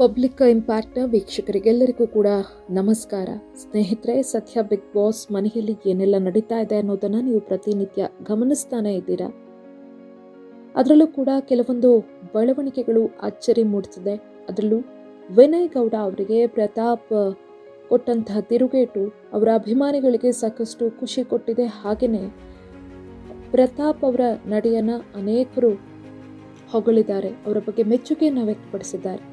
Public ಇಂಪ್ಯಾಕ್ಟ್ನ ವೀಕ್ಷಕರಿಗೆಲ್ಲರಿಗೂ ಕೂಡ ನಮಸ್ಕಾರ. ಸ್ನೇಹಿತರೆ, ಸದ್ಯ ಬಿಗ್ ಬಾಸ್ ಮನೆಯಲ್ಲಿ ಏನೆಲ್ಲ ನಡೀತಾ ಇದೆ ಅನ್ನೋದನ್ನು ನೀವು ಪ್ರತಿನಿತ್ಯ ಗಮನಿಸ್ತಾನೆ ಇದ್ದೀರಾ? ಅದರಲ್ಲೂ ಕೂಡ ಕೆಲವೊಂದು ಬೆಳವಣಿಗೆಗಳು ಅಚ್ಚರಿ ಮೂಡಿಸಿದೆ ಅದರಲ್ಲೂ ವಿನಯ್ ಗೌಡ ಅವರಿಗೆ ಪ್ರತಾಪ್ ಕೊಟ್ಟಂತಹ ತಿರುಗೇಟು ಅವರ ಅಭಿಮಾನಿಗಳಿಗೆ ಸಾಕಷ್ಟು ಖುಷಿ ಕೊಟ್ಟಿದೆ. ಹಾಗೆಯೇ ಪ್ರತಾಪ್ ಅವರ ನಡೆಯನ್ನು ಅನೇಕರು ಹೊಗಳಿದ್ದಾರೆ. ಅವರ ಬಗ್ಗೆ ಮೆಚ್ಚುಗೆಯನ್ನು ವ್ಯಕ್ತಪಡಿಸಿದ್ದಾರೆ.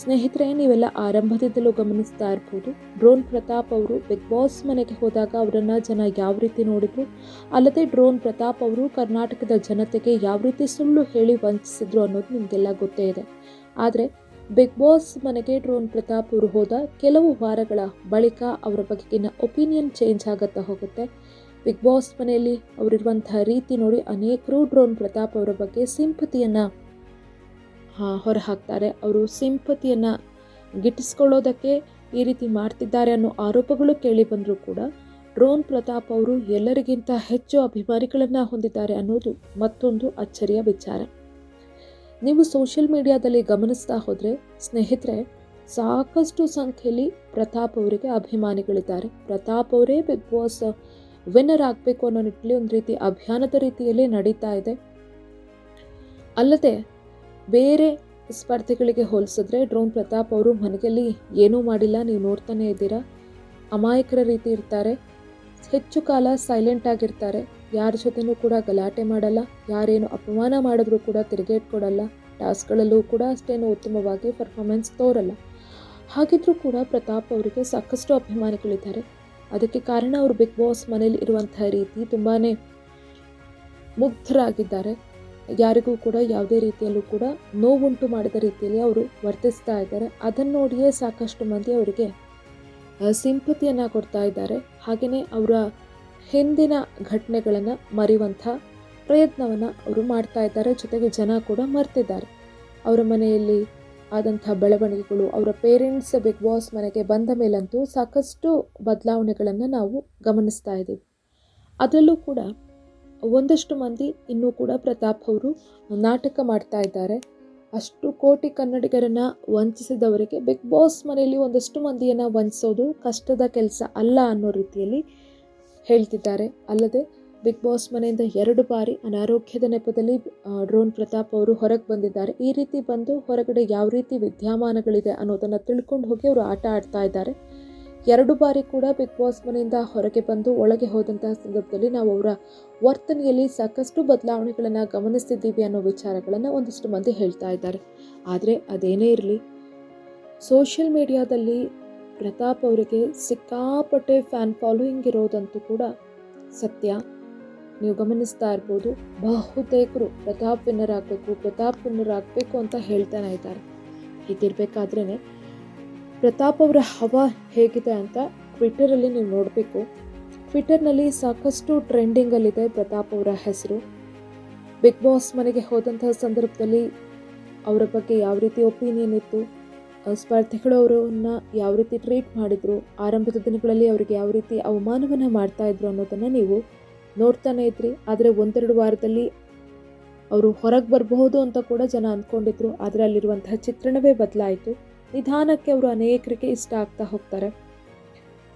ಸ್ನೇಹಿತರೆ, ನೀವೆಲ್ಲ ಆರಂಭದಿಂದಲೂ ಗಮನಿಸ್ತಾ ಇರ್ಬೋದು. ಡ್ರೋನ್ ಪ್ರತಾಪ್ ಅವರು ಬಿಗ್ ಬಾಸ್ ಮನೆಗೆ ಹೋದಾಗ ಅವರನ್ನು ಜನ ಯಾವ ರೀತಿ ನೋಡಿದ್ರು? ಅಲ್ಲದೆ ಡ್ರೋನ್ ಪ್ರತಾಪ್ ಅವರು ಕರ್ನಾಟಕದ ಜನತೆಗೆ ಯಾವ ರೀತಿ ಸುಳ್ಳು ಹೇಳಿ ವಂಚಿಸಿದ್ರು ಅನ್ನೋದು ನಿಮಗೆಲ್ಲ ಗೊತ್ತೇ ಇದೆ. ಆದರೆ ಬಿಗ್ ಬಾಸ್ ಮನೆಗೆ ಡ್ರೋನ್ ಪ್ರತಾಪ್ ಅವರು ಹೋದ ಕೆಲವು ವಾರಗಳ ಬಳಿಕ ಅವರ ಬಗೆಗಿನ ಒಪಿನಿಯನ್ ಚೇಂಜ್ ಆಗುತ್ತಾ ಹೋಗುತ್ತೆ. ಬಿಗ್ ಬಾಸ್ ಮನೆಯಲ್ಲಿ ಅವರಿರುವಂತಹ ರೀತಿ ನೋಡಿ ಅನೇಕರು ಡ್ರೋನ್ ಪ್ರತಾಪ್ ಅವರ ಬಗ್ಗೆ ಸಿಂಪತಿಯನ್ನು ಹೊರಹಾಕ್ತಾರೆ. ಅವರು ಸಿಂಪತಿಯನ್ನು ಗಿಟ್ಟಿಸ್ಕೊಳ್ಳೋದಕ್ಕೆ ಈ ರೀತಿ ಮಾಡ್ತಿದ್ದಾರೆ ಅನ್ನೋ ಆರೋಪಗಳು ಕೇಳಿ ಬಂದರೂ ಕೂಡ ಡ್ರೋನ್ ಪ್ರತಾಪ್ ಅವರು ಎಲ್ಲರಿಗಿಂತ ಹೆಚ್ಚು ಅಭಿಮಾನಿಗಳನ್ನು ಹೊಂದಿದ್ದಾರೆ ಅನ್ನೋದು ಮತ್ತೊಂದು ಅಚ್ಚರಿಯ ವಿಚಾರ. ನೀವು ಸೋಷಿಯಲ್ ಮೀಡಿಯಾದಲ್ಲಿ ಗಮನಿಸ್ತಾ ಹೋದರೆ ಸ್ನೇಹಿತರೆ, ಸಾಕಷ್ಟು ಸಂಖ್ಯೆಯಲ್ಲಿ ಪ್ರತಾಪ್ ಅವರಿಗೆ ಅಭಿಮಾನಿಗಳಿದ್ದಾರೆ. ಪ್ರತಾಪ್ ಅವರೇ ಬಿಗ್ ಬಾಸ್ ವಿನ್ನರ್ ಆಗಬೇಕು ಅನ್ನೋ ನಿಟ್ಟಿನಲ್ಲಿ ಒಂದು ರೀತಿ ಅಭಿಯಾನದ ರೀತಿಯಲ್ಲಿ ನಡೀತಾ ಇದೆ. ಅಲ್ಲದೆ ಬೇರೆ ಸ್ಪರ್ಧೆಗಳಿಗೆ ಹೋಲಿಸಿದ್ರೆ ಡ್ರೋನ್ ಪ್ರತಾಪ್ ಅವರು ಮನೆಯಲ್ಲಿ ಏನೂ ಮಾಡಿಲ್ಲ, ನೀವು ನೋಡ್ತಾನೆ ಇದ್ದೀರಾ? ಅಮಾಯಕರ ರೀತಿ ಇರ್ತಾರೆ. ಹೆಚ್ಚು ಕಾಲ ಸೈಲೆಂಟ್ ಆಗಿರ್ತಾರೆ. ಯಾರ ಜೊತೆನೂ ಕೂಡ ಗಲಾಟೆ ಮಾಡಲ್ಲ, ಯಾರೇನು ಅಪಮಾನ ಮಾಡಿದ್ರೂ ಕೂಡ ತಿರುಗೇಟ್ ಕೊಡಲ್ಲ. ಟಾಸ್ಕ್ಗಳಲ್ಲೂ ಕೂಡ ಅಷ್ಟೇನು ಉತ್ತಮವಾಗಿ ಪರ್ಫಾರ್ಮೆನ್ಸ್ ತೋರಲ್ಲ. ಹಾಗಿದ್ರೂ ಕೂಡ ಪ್ರತಾಪ್ ಅವರಿಗೆ ಸಾಕಷ್ಟು ಅಭಿಮಾನಿಗಳಿದ್ದಾರೆ. ಅದಕ್ಕೆ ಕಾರಣ ಅವರು ಬಿಗ್ ಬಾಸ್ ಮನೇಲಿ ಇರುವಂತಹ ರೀತಿ ತುಂಬಾ ಮುಗ್ಧರಾಗಿದ್ದಾರೆ. ಯಾರಿಗೂ ಕೂಡ ಯಾವುದೇ ರೀತಿಯಲ್ಲೂ ಕೂಡ ನೋವುಂಟು ಮಾಡಿದ ರೀತಿಯಲ್ಲಿ ಅವರು ವರ್ತಿಸ್ತಾ ಇದ್ದಾರೆ. ಅದನ್ನು ನೋಡಿಯೇ ಸಾಕಷ್ಟು ಮಂದಿ ಅವರಿಗೆ ಸಿಂಪತಿಯನ್ನು ಕೊಡ್ತಾ ಇದ್ದಾರೆ. ಹಾಗೆಯೇ ಅವರ ಹಿಂದಿನ ಘಟನೆಗಳನ್ನು ಮರೆಯುವಂಥ ಪ್ರಯತ್ನವನ್ನು ಅವರು ಮಾಡ್ತಾ ಇದ್ದಾರೆ. ಜೊತೆಗೆ ಜನ ಕೂಡ ಮರ್ತಿದ್ದಾರೆ. ಅವರ ಮನೆಯಲ್ಲಿ ಆದಂಥ ಬೆಳವಣಿಗೆಗಳು, ಅವರ ಪೇರೆಂಟ್ಸ್ ಬಿಗ್ ಬಾಸ್ ಮನೆಗೆ ಬಂದ ಮೇಲಂತೂ ಸಾಕಷ್ಟು ಬದಲಾವಣೆಗಳನ್ನು ನಾವು ಗಮನಿಸ್ತಾ ಇದ್ದೀವಿ. ಅದರಲ್ಲೂ ಕೂಡ ಒಂದಷ್ಟು ಮಂದಿ ಇನ್ನೂ ಕೂಡ ಪ್ರತಾಪ್ ಅವರು ನಾಟಕ ಮಾಡ್ತಾ ಇದ್ದಾರೆ. ಅಷ್ಟು ಕೋಟಿ ಕನ್ನಡಿಗರನ್ನು ವಂಚಿಸಿದವರಿಗೆ ಬಿಗ್ ಬಾಸ್ ಮನೆಯಲ್ಲಿ ಒಂದಷ್ಟು ಮಂದಿಯನ್ನು ವಂಚಿಸೋದು ಕಷ್ಟದ ಕೆಲಸ ಅಲ್ಲ ಅನ್ನೋ ರೀತಿಯಲ್ಲಿ ಹೇಳ್ತಿದ್ದಾರೆ. ಅಲ್ಲದೆ ಬಿಗ್ ಬಾಸ್ ಮನೆಯಿಂದ ಎರಡು ಬಾರಿ ಅನಾರೋಗ್ಯದ ನೆಪದಲ್ಲಿ ಡ್ರೋನ್ ಪ್ರತಾಪ್ ಅವರು ಹೊರಗೆ ಬಂದಿದ್ದಾರೆ. ಈ ರೀತಿ ಬಂದು ಹೊರಗಡೆ ಯಾವ ರೀತಿ ವಿದ್ಯಮಾನಗಳಿದೆ ಅನ್ನೋದನ್ನು ತಿಳ್ಕೊಂಡು ಹೋಗಿ ಅವರು ಆಟ ಆಡ್ತಾ ಇದ್ದಾರೆ. ಎರಡು ಬಾರಿ ಕೂಡ ಬಿಗ್ ಬಾಸ್ ಮನೆಯಿಂದ ಹೊರಗೆ ಬಂದು ಒಳಗೆ ಹೋದಂತಹ ಸಂದರ್ಭದಲ್ಲಿ ನಾವು ಅವರ ವರ್ತನೆಯಲ್ಲಿ ಸಾಕಷ್ಟು ಬದಲಾವಣೆಗಳನ್ನು ಗಮನಿಸ್ತಿದ್ದೀವಿ ಅನ್ನೋ ವಿಚಾರಗಳನ್ನು ಒಂದಿಷ್ಟು ಮಂದಿ ಹೇಳ್ತಾ ಇದ್ದಾರೆ. ಆದರೆ ಅದೇನೇ ಇರಲಿ ಸೋಷಿಯಲ್ ಮೀಡಿಯಾದಲ್ಲಿ ಪ್ರತಾಪ್ ಅವರಿಗೆ ಸಿಕ್ಕಾಪಟ್ಟೆ ಫ್ಯಾನ್ ಫಾಲೋಯಿಂಗ್ ಇರೋದಂತೂ ಕೂಡ ಸತ್ಯ. ನೀವು ಗಮನಿಸ್ತಾ ಇರ್ಬೋದು, ಬಹುತೇಕರು ಪ್ರತಾಪ್ ವಿನ್ನರ್ ಆಗಬೇಕು, ಪ್ರತಾಪ್ ವಿನ್ನರ್ ಆಗಬೇಕು ಅಂತ ಹೇಳ್ತಾನೆ ಇದ್ದಾರೆ. ಹೀಗಿರಬೇಕಾದ್ರೇ ಪ್ರತಾಪ್ ಅವರ ಹವಾ ಹೇಗಿದೆ ಅಂತ ಟ್ವಿಟ್ಟರಲ್ಲಿ ನೀವು ನೋಡಬೇಕು. ಟ್ವಿಟ್ಟರ್ನಲ್ಲಿ ಸಾಕಷ್ಟು ಟ್ರೆಂಡಿಂಗಲ್ಲಿದೆ ಪ್ರತಾಪ್ ಅವರ ಹೆಸರು. ಬಿಗ್ ಬಾಸ್ ಮನೆಗೆ ಹೋದಂತಹ ಸಂದರ್ಭದಲ್ಲಿ ಅವರ ಬಗ್ಗೆ ಯಾವ ರೀತಿ ಒಪಿನಿಯನ್ ಇತ್ತು ಸ್ಪರ್ಧಿಗಳು ಅವರನ್ನು ಯಾವ ರೀತಿ ಟ್ರೀಟ್ ಮಾಡಿದರು, ಆರಂಭದ ದಿನಗಳಲ್ಲಿ ಅವರಿಗೆ ಯಾವ ರೀತಿ ಅವಮಾನವನ್ನು ಮಾಡ್ತಾ ಇದ್ರು ಅನ್ನೋದನ್ನು ನೀವು ನೋಡ್ತಾನೆ ಇದ್ರಿ. ಆದರೆ ಒಂದೆರಡು ವಾರದಲ್ಲಿ ಅವರು ಹೊರಗೆ ಬರಬಹುದು ಅಂತ ಕೂಡ ಜನ ಅಂದ್ಕೊಂಡಿದ್ರು. ಆದರೆ ಅಲ್ಲಿರುವಂತಹ ಚಿತ್ರಣವೇ ಬದಲಾಯಿತು. ನಿಧಾನಕ್ಕೆ ಅವರು ಅನೇಕರಿಗೆ ಇಷ್ಟ ಆಗ್ತಾ ಹೋಗ್ತಾರೆ.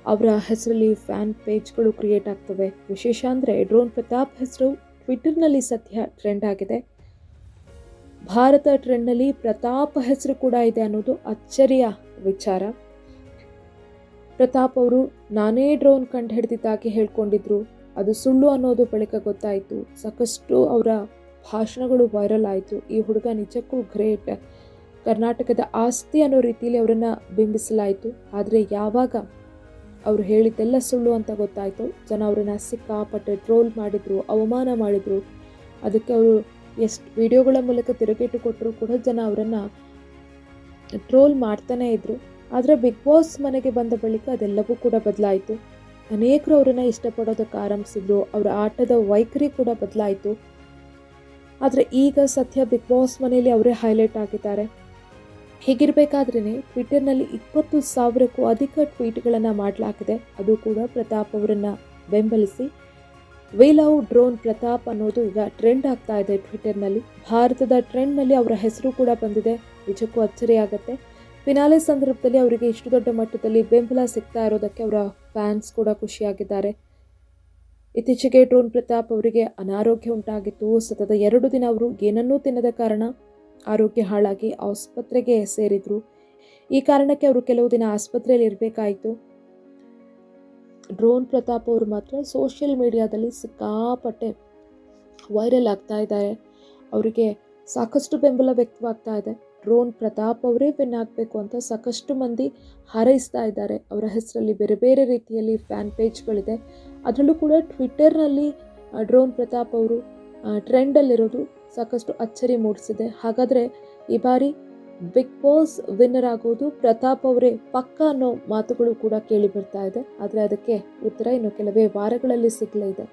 ಅವರ ಹೆಸರಲ್ಲಿ ಫ್ಯಾನ್ ಪೇಜ್ಗಳು ಕ್ರಿಯೇಟ್ ಆಗ್ತವೆ. ವಿಶೇಷ ಅಂದರೆ ಡ್ರೋನ್ ಪ್ರತಾಪ್ ಹೆಸರು ಟ್ವಿಟರ್ನಲ್ಲಿ ಸದ್ಯ ಟ್ರೆಂಡ್ ಆಗಿದೆ. ಭಾರತ ಟ್ರೆಂಡ್ನಲ್ಲಿ ಪ್ರತಾಪ್ ಹೆಸರು ಕೂಡ ಇದೆ ಅನ್ನೋದು ಅಚ್ಚರಿಯ ವಿಚಾರ. ಪ್ರತಾಪ್ ಅವರು, ನಾನೇ ಡ್ರೋನ್ ಕಂಡು ಹಿಡಿದಿದ್ದಾಗಿ ಹೇಳ್ಕೊಂಡಿದ್ರು. ಅದು ಸುಳ್ಳು ಅನ್ನೋದು ಬಳಿಕ ಗೊತ್ತಾಯಿತು. ಸಾಕಷ್ಟು ಅವರ ಭಾಷಣಗಳು ವೈರಲ್ ಆಯಿತು. ಈ ಹುಡುಗ ನಿಜಕ್ಕೂ ಗ್ರೇಟ್. ಕರ್ನಾಟಕದ ಆಸ್ತಿ ಅನ್ನೋ ರೀತಿಯಲ್ಲಿ ಅವರನ್ನು ಬಿಂಬಿಸಲಾಯಿತು. ಆದರೆ ಯಾವಾಗ ಅವರು ಹೇಳಿದ್ದೆಲ್ಲ ಸುಳ್ಳು ಅಂತ ಗೊತ್ತಾಯಿತು. ಜನ ಅವರನ್ನು ಸಿಕ್ಕಾಪಟ್ಟೆ ಟ್ರೋಲ್ ಮಾಡಿದರು, ಅವಮಾನ ಮಾಡಿದರು. ಅದಕ್ಕೆ ಅವರು ಎಷ್ಟು ವಿಡಿಯೋಗಳ ಮೂಲಕ ತಿರುಗೇಟು ಕೊಟ್ಟರು ಕೂಡ ಜನ ಅವರನ್ನು ಟ್ರೋಲ್ ಮಾಡ್ತಾನೇ ಇದ್ದರು ಆದರೆ ಬಿಗ್ ಬಾಸ್ ಮನೆಗೆ ಬಂದ ಬಳಿಕ ಅದೆಲ್ಲವೂ ಕೂಡ ಬದಲಾಯಿತು. ಅನೇಕರು ಅವರನ್ನು ಇಷ್ಟಪಡೋದಕ್ಕೆ ಆರಂಭಿಸಿದ್ರು ಅವರ ಆಟದ ವೈಖರಿ ಕೂಡ ಬದಲಾಯಿತು. ಆದರೆ ಈಗ ಸದ್ಯ ಬಿಗ್ ಬಾಸ್ ಮನೆಯಲ್ಲಿ ಅವರೇ ಹೈಲೈಟ್ ಆಗಿದ್ದಾರೆ. ಹೀಗಿರಬೇಕಾದ್ರೇ ಟ್ವಿಟರ್ನಲ್ಲಿ ಇಪ್ಪತ್ತು ಸಾವಿರಕ್ಕೂ ಅಧಿಕ ಟ್ವೀಟ್ಗಳನ್ನು ಮಾಡಲಾಗಿದೆ. ಅದು ಕೂಡ ಪ್ರತಾಪ್ ಅವರನ್ನು ಬೆಂಬಲಿಸಿ. ವಿ ಲವ್ ಡ್ರೋನ್ ಪ್ರತಾಪ್ ಅನ್ನೋದು ಈಗ ಟ್ರೆಂಡ್ ಆಗ್ತಾ ಇದೆ ಟ್ವಿಟರ್ನಲ್ಲಿ ಭಾರತದ ಟ್ರೆಂಡ್ನಲ್ಲಿ ಅವರ ಹೆಸರು ಕೂಡ ಬಂದಿದೆ. ನಿಜಕ್ಕೂ ಅಚ್ಚರಿ ಆಗುತ್ತೆ ಫಿನಾಲೆ ಸಂದರ್ಭದಲ್ಲಿ ಅವರಿಗೆ ಇಷ್ಟು ದೊಡ್ಡ ಮಟ್ಟದಲ್ಲಿ ಬೆಂಬಲ ಸಿಗ್ತಾ ಇರೋದಕ್ಕೆ ಅವರ ಫ್ಯಾನ್ಸ್ ಕೂಡ ಖುಷಿಯಾಗಿದ್ದಾರೆ. ಇತ್ತೀಚೆಗೆ ಡ್ರೋನ್ ಪ್ರತಾಪ್ ಅವರಿಗೆ ಅನಾರೋಗ್ಯ ಉಂಟಾಗಿತ್ತು. ಸತತ ಎರಡು ದಿನ ಅವರು ಏನನ್ನೂ ತಿನ್ನದ ಕಾರಣ ಆರೋಗ್ಯ ಹಾಳಾಗಿ ಆಸ್ಪತ್ರೆಗೆ ಸೇರಿದ್ರು. ಈ ಕಾರಣಕ್ಕೆ ಅವರು ಕೆಲವು ದಿನ ಆಸ್ಪತ್ರೆಯಲ್ಲಿ ಇರಬೇಕಾಯಿತು. ಡ್ರೋನ್ ಪ್ರತಾಪ್ ಅವರು ಮಾತ್ರ ಸೋಷಿಯಲ್ ಮೀಡಿಯಾದಲ್ಲಿ ಸಿಕ್ಕಾಪಟ್ಟೆ ವೈರಲ್ ಆಗ್ತಾ ಇದ್ದಾರೆ. ಅವರಿಗೆ ಸಾಕಷ್ಟು ಬೆಂಬಲ ವ್ಯಕ್ತವಾಗ್ತಾ ಇದೆ. ಡ್ರೋನ್ ಪ್ರತಾಪ್ ಅವರೇ ವಿನ್ ಆಗಬೇಕು ಅಂತ ಸಾಕಷ್ಟು ಮಂದಿ ಹಾರೈಸ್ತಾ ಇದ್ದಾರೆ. ಅವರ ಹೆಸರಲ್ಲಿ ಬೇರೆ ಬೇರೆ ರೀತಿಯಲ್ಲಿ ಫ್ಯಾನ್ ಪೇಜ್ಗಳಿದೆ. ಅದರಲ್ಲೂ ಕೂಡ ಟ್ವಿಟ್ಟರ್ನಲ್ಲಿ ಡ್ರೋನ್ ಪ್ರತಾಪ್ ಅವರು ಟ್ರೆಂಡಲ್ಲಿರೋದು ಸಾಕಷ್ಟು ಅಚ್ಚರಿ ಮೂಡಿಸಿದೆ. ಹಾಗಾದರೆ ಈ ಬಾರಿ ಬಿಗ್ ಬಾಸ್ ವಿನ್ನರ್ ಆಗೋದು ಪ್ರತಾಪ್ ಅವರೇ ಪಕ್ಕ ಅನ್ನೋ ಮಾತುಗಳು ಕೂಡ ಕೇಳಿ ಬರ್ತಾ ಇದೆ. ಆದರೆ ಅದಕ್ಕೆ ಉತ್ತರ ಇನ್ನು ಕೆಲವೇ ವಾರಗಳಲ್ಲಿ ಸಿಗಲಿದೆ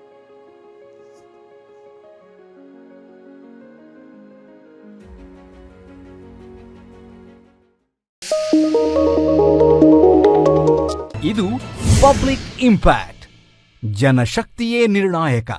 ಇದು. ಪಬ್ಲಿಕ್ ಇಂಪ್ಯಾಕ್ಟ್ ಜನಶಕ್ತಿಯೇ ನಿರ್ಣಾಯಕ.